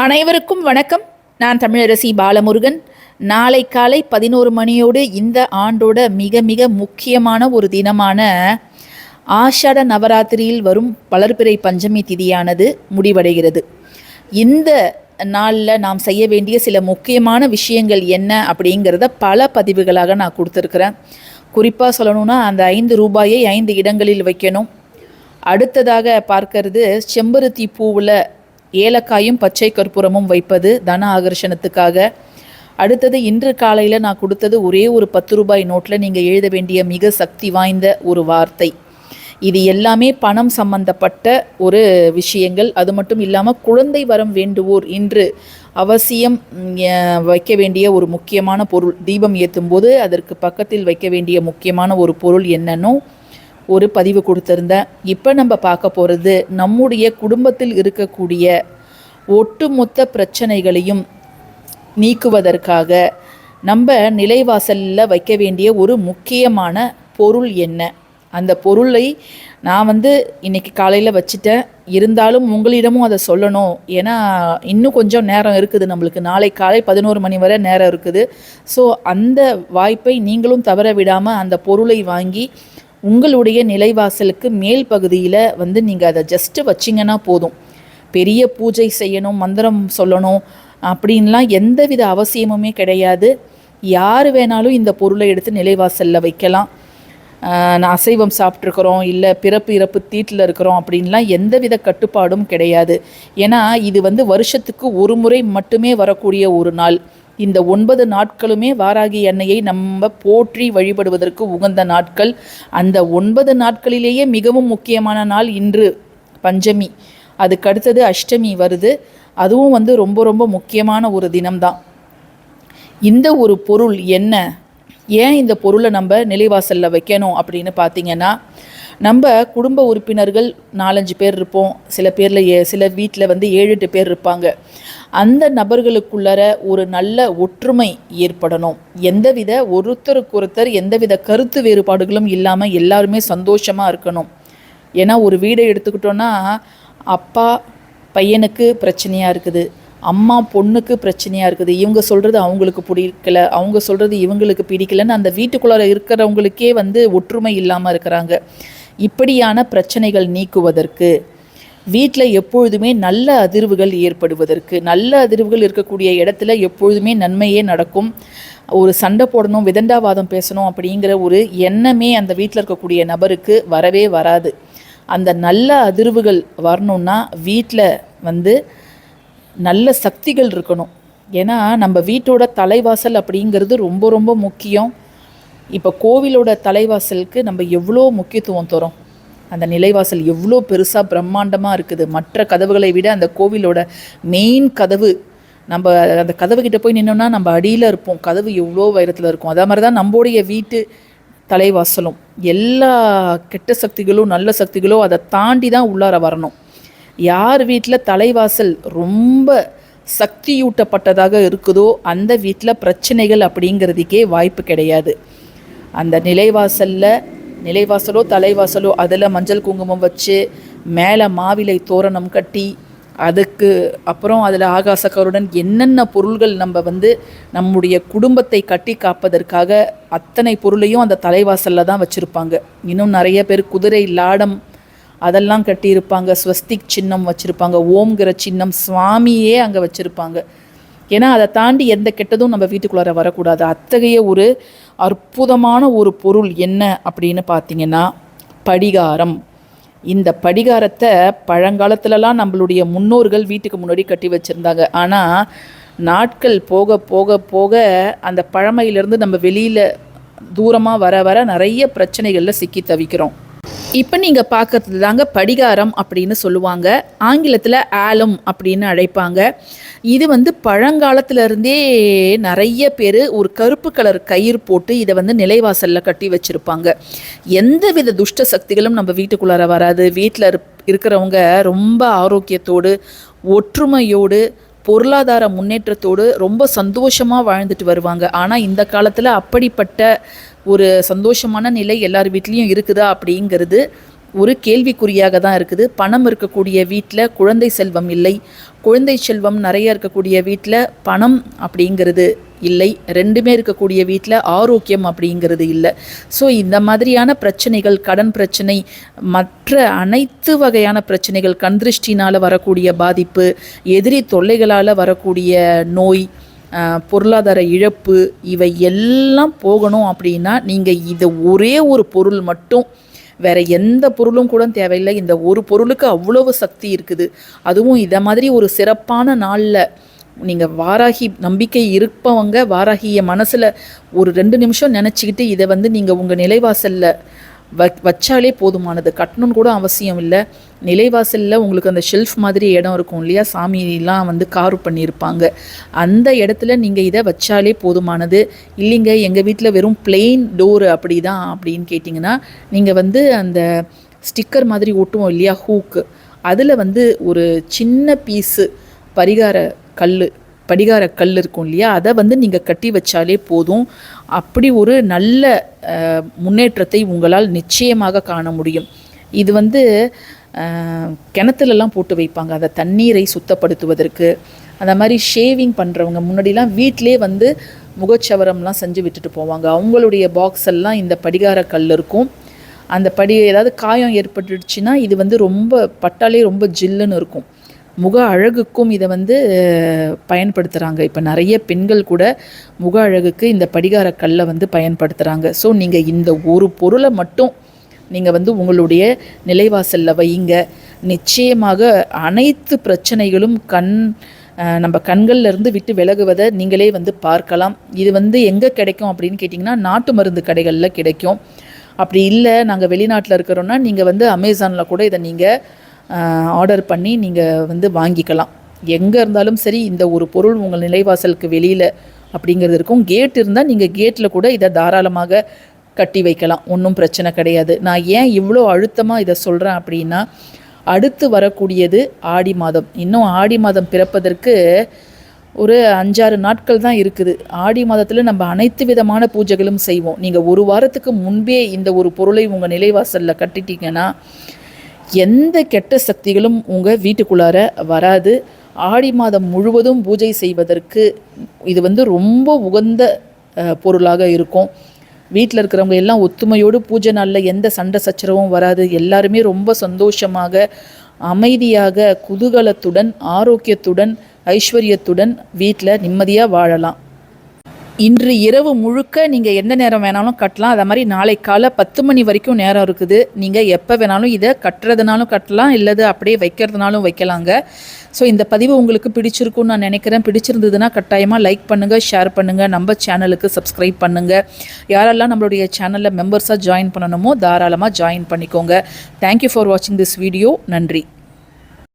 அனைவருக்கும் வணக்கம். நான் தமிழரசி பாலமுருகன். நாளை காலை பதினோரு மணியோடு இந்த ஆண்டோட மிக மிக முக்கியமான ஒரு தினமான ஆஷாட நவராத்திரியில் வரும் வளர்பிறை பஞ்சமி திதியானது முடிவடைகிறது. இந்த நாளில் நாம் செய்ய வேண்டிய சில முக்கியமான விஷயங்கள் என்ன அப்படிங்கிறத பல பதிவுகளாக நான் கொடுத்துருக்குறேன். குறிப்பாக சொல்லணும்னா அந்த ஐந்து ரூபாயை ஐந்து இடங்களில் வைக்கணும். அடுத்ததாக பார்க்கறது செம்பருத்தி பூவில் ஏலக்காயும் பச்சை கற்பூரமும் வைப்பது தன ஆகர்ஷணத்துக்காக. அடுத்தது இன்று காலையில் நான் கொடுத்தது ஒரே ஒரு பத்து ரூபாய் நோட்டில் நீங்கள் எழுத வேண்டிய மிக சக்தி வாய்ந்த ஒரு வார்த்தை. இது எல்லாமே பணம் சம்பந்தப்பட்ட ஒரு விஷயங்கள். அது மட்டும் இல்லாமல் குழந்தை வரம் வேண்டுவோர் இன்று அவசியம் வைக்க வேண்டிய ஒரு முக்கியமான பொருள். தீபம் ஏற்றும் போது அதற்கு பக்கத்தில் வைக்க வேண்டிய முக்கியமான ஒரு பொருள் என்னன்னோ ஒரு பதிவு கொடுத்துருந்தேன். இப்போ நம்ம பார்க்க போகிறது நம்முடைய குடும்பத்தில் இருக்கக்கூடிய ஒட்டுமொத்த பிரச்சனைகளையும் நீக்குவதற்காக நம்ம நிலைவாசலில் வைக்க வேண்டிய ஒரு முக்கியமான பொருள் என்ன? அந்த பொருளை நான் வந்து இன்னைக்கு காலையில் வச்சுட்டேன். இருந்தாலும் உங்களிடமும் அதை சொல்லணும். ஏன்னா இன்னும் கொஞ்சம் நேரம் இருக்குது நம்மளுக்கு. நாளை காலை பதினோரு மணி வரை நேரம் இருக்குது. ஸோ அந்த வாய்ப்பை நீங்களும் தவற விடாமல் அந்த பொருளை வாங்கி உங்களுடைய நிலைவாசலுக்கு மேல் பகுதியில் வந்து நீங்கள் அதை ஜஸ்ட்டு வச்சிங்கன்னா போதும். பெரிய பூஜை செய்யணும் மந்திரம் சொல்லணும் அப்படின்லாம் எந்தவித அவசியமுமே கிடையாது. யார் வேணாலும் இந்த பொருளை எடுத்து நிலைவாசலில் வைக்கலாம். நான் அசைவம் சாப்பிட்ருக்குறோம் இல்லை பிறப்பு இறப்பு தீட்டில் இருக்கிறோம் அப்படின்லாம் எந்தவித கட்டுப்பாடும் கிடையாது. ஏன்னா இது வந்து வருஷத்துக்கு ஒரு முறை மட்டுமே வரக்கூடிய ஒரு நாள். இந்த ஒன்பது நாட்களுமே வாராகி எண்ணெயை நம்ம போற்றி வழிபடுவதற்கு உகந்த நாட்கள். அந்த ஒன்பது நாட்களிலேயே மிகவும் முக்கியமான நாள் இன்று பஞ்சமி. அதுக்கு அடுத்தது அஷ்டமி வருது. அதுவும் வந்து ரொம்ப ரொம்ப முக்கியமான ஒரு தினம்தான். இந்த ஒரு பொருள் என்ன? ஏன் இந்த பொருளை நம்ம நிலைவாசலில் வைக்கணும் அப்படின்னு பார்த்தீங்கன்னா நம்ம குடும்ப உறுப்பினர்கள் நாலஞ்சு பேர் இருப்போம். சில பேரில் ஏ சில வீட்டில் வந்து ஏழு எட்டு பேர் இருப்பாங்க. அந்த நபர்களுக்குள்ளர ஒரு நல்ல ஒற்றுமை ஏற்படணும். எந்தவித ஒருத்தருக்கு ஒருத்தர் எந்தவித கருத்து வேறுபாடுகளும் இல்லாமல் எல்லாருமே சந்தோஷமாக இருக்கணும். ஏன்னா ஒரு வீடை எடுத்துக்கிட்டோன்னா அப்பா பையனுக்கு பிரச்சனையாக இருக்குது. அம்மா பொண்ணுக்கு பிரச்சனையாக இருக்குது. இவங்க சொல்கிறது அவங்களுக்கு பிடிக்கல. அவங்க சொல்கிறது இவங்களுக்கு பிடிக்கலன்னு அந்த வீட்டுக்குள்ளார இருக்கிறவங்களுக்கே வந்து ஒற்றுமை இல்லாமல் இருக்கிறாங்க. இப்படியான பிரச்சனைகள் நீக்குவதற்கு வீட்டில் எப்பொழுதுமே நல்ல அதிர்வுகள் ஏற்படுவதற்கு நல்ல அதிர்வுகள் இருக்கக்கூடிய இடத்துல எப்பொழுதுமே நன்மையே நடக்கும். ஒரு சண்டை போடணும் விதண்டாவாதம் பேசணும் அப்படிங்கிற ஒரு எண்ணமே அந்த வீட்டில் இருக்கக்கூடிய நபருக்கு வரவே வராது. அந்த நல்ல அதிர்வுகள் வரணும்னா வீட்டில் வந்து நல்ல சக்திகள் இருக்கணும். ஏன்னா நம்ம வீட்டோட தலைவாசல் அப்படிங்கிறது ரொம்ப ரொம்ப முக்கியம். இப்போ கோவிலோட தலைவாசலுக்கு நம்ம எவ்வளோ முக்கியத்துவம் தரோம் அந்த நிலைவாசல் எவ்வளோ பெருசாக பிரம்மாண்டமாக இருக்குது. மற்ற கதவுகளை விட அந்த கோவிலோட மெயின் கதவு நம்ம அந்த கதவு கிட்டே போய் நின்னோம்னா நம்ம அடியில் இருப்போம். கதவு எவ்வளோ உயரத்தில் இருக்கும். அதே மாதிரி தான் நம்மளுடைய வீட்டு தலைவாசலும். எல்லா கெட்ட சக்திகளும் நல்ல சக்திகளோ அதை தாண்டி தான் உள்ளார வரணும். யார் வீட்டில் தலைவாசல் ரொம்ப சக்தியூட்டப்பட்டதாக இருக்குதோ அந்த வீட்டில் பிரச்சனைகள் அப்படிங்கிறதுக்கே வாய்ப்பு கிடையாது. அந்த நிலைவாசலில் நிலைவாசலோ தலைவாசலோ அதில் மஞ்சள் குங்குமம் வச்சு மேலே மாவிலை தோரணம் கட்டி அதுக்கு அப்புறம் அதில் ஆகாசக்கருடன் என்னென்ன பொருள்கள் நம்ம வந்து நம்முடைய குடும்பத்தை கட்டி காப்பதற்காக அத்தனை பொருளையும் அந்த தலைவாசலில் தான் வச்சுருப்பாங்க. இன்னும் நிறைய பேர் குதிரை லாடம் அதெல்லாம் கட்டியிருப்பாங்க. ஸ்வஸ்திக் சின்னம் வச்சுருப்பாங்க. ஓம்ங்கிற சின்னம் சுவாமியே அங்கே வச்சுருப்பாங்க. ஏன்னா அதை தாண்டி எந்த கெட்டதும் நம்ம வீட்டுக்குள்ளார வரக்கூடாது. அத்தகைய ஒரு அற்புதமான ஒரு பொருள் என்ன அப்படின்னு பார்த்தீங்கன்னா படிகாரம். இந்த படிகாரத்தை பழங்காலத்துலலாம் நம்மளுடைய முன்னோர்கள் வீட்டுக்கு முன்னாடி கட்டி வச்சுருந்தாங்க. ஆனால் நாட்கள் போக போக போக அந்த பழமையிலேருந்து நம்ம வெளியில் தூரமாக வர வர நிறைய பிரச்சனைகளில் சிக்கி தவிக்கிறோம். இப்போ நீங்கள் பார்க்கறது தாங்க படிகாரம் அப்படின்னு சொல்லுவாங்க. ஆங்கிலத்தில் ஆலம் அப்படின்னு அழைப்பாங்க. இது வந்து பழங்காலத்திலருந்தே நிறைய பேர் ஒரு கருப்பு கலர் கயிறு போட்டு இதை வந்து நிலைவாசலில் கட்டி வச்சுருப்பாங்க. எந்தவித துஷ்ட சக்திகளும் நம்ம வீட்டுக்குள்ளார வராது. வீட்டில் இருக்கிறவங்க ரொம்ப ஆரோக்கியத்தோடு ஒற்றுமையோடு பொருளாதார முன்னேற்றத்தோடு ரொம்ப சந்தோஷமாக வாழ்ந்துட்டு வருவாங்க. ஆனால் இந்த காலத்தில் அப்படிப்பட்ட ஒரு சந்தோஷமான நிலை எல்லார் வீட்லேயும் இருக்குதா அப்படிங்கிறது ஒரு கேள்விக்குறியாக தான் இருக்குது. பணம் இருக்கக்கூடிய வீட்டில் குழந்தை செல்வம் இல்லை. குழந்தை செல்வம் நிறைய இருக்கக்கூடிய வீட்டில் பணம் அப்படிங்கிறது இல்லை. ரெண்டுமே இருக்கக்கூடிய வீட்டில் ஆரோக்கியம் அப்படிங்கிறது இல்லை. ஸோ இந்த மாதிரியான பிரச்சனைகள் கடன் பிரச்சனை மற்ற அனைத்து வகையான பிரச்சனைகள் கண் திருஷ்டினால் வரக்கூடிய பாதிப்பு எதிரி தொல்லைகளால் வரக்கூடிய நோய் பொருளாதார இழப்பு இவை எல்லாம் போகணும் அப்படின்னா நீங்கள் இதை ஒரே ஒரு பொருள் மட்டும். வேறு எந்த பொருளும் கூட தேவையில்லை. இந்த ஒரு பொருளுக்கு அவ்வளவு சக்தி இருக்குது. அதுவும் இதை மாதிரி ஒரு சிறப்பான நாளில் நீங்கள் வாராகி நம்பிக்கை இருப்பவங்க வாராகிய மனசில் ஒரு ரெண்டு நிமிஷம் நினச்சிக்கிட்டு இதை வந்து நீங்கள் உங்கள் நிலைவாசலில் வ வச்சாலே போதுமானது. கட்டணும்னு கூட அவசியம் இல்லை. நிலைவாசலில் உங்களுக்கு அந்த ஷெல்ஃப் மாதிரி இடம் இருக்கும் இல்லையா? சாமியெல்லாம் வந்து காரு பண்ணியிருப்பாங்க. அந்த இடத்துல நீங்கள் இதை வச்சாலே போதுமானது. இல்லைங்க எங்கள் வீட்டில் வெறும் பிளெயின் டோரு அப்படி தான் அப்படின்னு கேட்டிங்கன்னா நீங்கள் வந்து அந்த ஸ்டிக்கர் மாதிரி ஒட்டுவோம் இல்லையா? ஹூக்கு அதில் வந்து ஒரு சின்ன பீஸு பரிகார கல் படிகார கல் இருக்கும் இல்லையா? அதை வந்து நீங்கள் கட்டி வச்சாலே போதும். அப்படி ஒரு நல்ல முன்னேற்றத்தை உங்களால் நிச்சயமாக காண முடியும். இது வந்து கிணத்துலலாம் போட்டு வைப்பாங்க. அதை தண்ணீரை சுத்தப்படுத்துவதற்கு. அந்த மாதிரி ஷேவிங் பண்ணுறவங்க முன்னாடிலாம் வீட்டிலே வந்து முகச்சவரம்லாம் செஞ்சு விட்டுட்டு போவாங்க. அவங்களுடைய பாக்ஸ் எல்லாம் இந்த படிகார கல் இருக்கும். அந்த படி ஏதாவது காயம் ஏற்பட்டுடுச்சுன்னா இது வந்து ரொம்ப பட்டாலே ரொம்ப ஜில்லுன்னு இருக்கும். முக அழகுக்கும் இதை வந்து பயன்படுத்துகிறாங்க இப்போ நிறைய பெண்கள் கூட முக அழகுக்கு இந்த படிகார கல்லை வந்து பயன்படுத்துகிறாங்க ஸோ நீங்கள் இந்த ஒரு பொருளை மட்டும் நீங்கள் வந்து உங்களுடைய நிலைவாசலில் வையுங்க நிச்சயமாக அனைத்து பிரச்சனைகளும் கண் நம்ம கண்களில் இருந்து விட்டு விலகுவதை நீங்களே வந்து பார்க்கலாம். இது வந்து எங்கே கிடைக்கும் அப்படின்னு கேட்டிங்கன்னா நாட்டு மருந்து கடைகளில் கிடைக்கும். அப்படி இல்லை நாங்கள் வெளிநாட்டில் இருக்கிறோன்னா நீங்கள் வந்து அமேசானில் கூட இதை நீங்கள் ஆர்டர் பண்ணி நீங்கள் வந்து வாங்கிக்கலாம். எங்கே இருந்தாலும் சரி இந்த ஒரு பொருள் உங்கள் நிலைவாசலுக்கு வெளியில் அப்படிங்கிறது இருக்கும். கேட் இருந்தால் நீங்கள் கேட்டில் கூட இதை தாராளமாக கட்டி வைக்கலாம். ஒன்றும் பிரச்சனை கிடையாது. நான் ஏன் இவ்வளோ அழுத்தமாக இதை சொல்கிறேன் அப்படின்னா அடுத்து வரக்கூடியது ஆடி மாதம். இன்னும் ஆடி மாதம் பிறப்பதற்கு ஒரு அஞ்சாறு நாட்கள் தான் இருக்குது. ஆடி மாதத்தில் நம்ம அனைத்து விதமான பூஜைகளும் செய்வோம். நீங்கள் ஒரு வாரத்துக்கு முன்பே இந்த ஒரு பொருளை உங்கள் நிலைவாசலில் கட்டிட்டீங்கன்னா எந்த கெட்ட சக்திகளும் உங்கள் வீட்டுக்குள்ளார வராது. ஆடி மாதம் முழுவதும் பூஜை செய்வதற்கு இது வந்து ரொம்ப உகந்த பொருளாக இருக்கும். வீட்டில் இருக்கிறவங்க எல்லாம் ஒத்துமையோடு பூஜை நாளில் எந்த சண்டை சச்சரவும் வராது. எல்லாருமே ரொம்ப சந்தோஷமாக அமைதியாக குதூகலத்துடன் ஆரோக்கியத்துடன் ஐஸ்வர்யத்துடன் வீட்டில் நிம்மதியாக வாழலாம். இன்று இரவு முழுக்க நீங்கள் எந்த நேரம் வேணாலும் கட்டலாம். அதை மாதிரி நாளை காலை பத்து மணி வரைக்கும் நேரம் இருக்குது. நீங்கள் எப்போ வேணாலும் இதை கட்டுறதுனாலும் கட்டலாம் இல்லது அப்படியே வைக்கிறதுனாலும் வைக்கலாங்க. ஸோ இந்த பதிவு உங்களுக்கு பிடிச்சிருக்கும்னு நான் நினைக்கிறேன். பிடிச்சிருந்ததுன்னா கட்டாயமாக லைக் பண்ணுங்கள் ஷேர் பண்ணுங்கள் நம்ம சேனலுக்கு சப்ஸ்கிரைப் பண்ணுங்கள் யாரெல்லாம் நம்மளுடைய சேனலில் மெம்பர்ஸாக ஜாயின் பண்ணணுமோ தாராளமாக ஜாயின் பண்ணிக்கோங்க. தேங்க்யூ ஃபார் வாட்சிங் திஸ் வீடியோ நன்றி.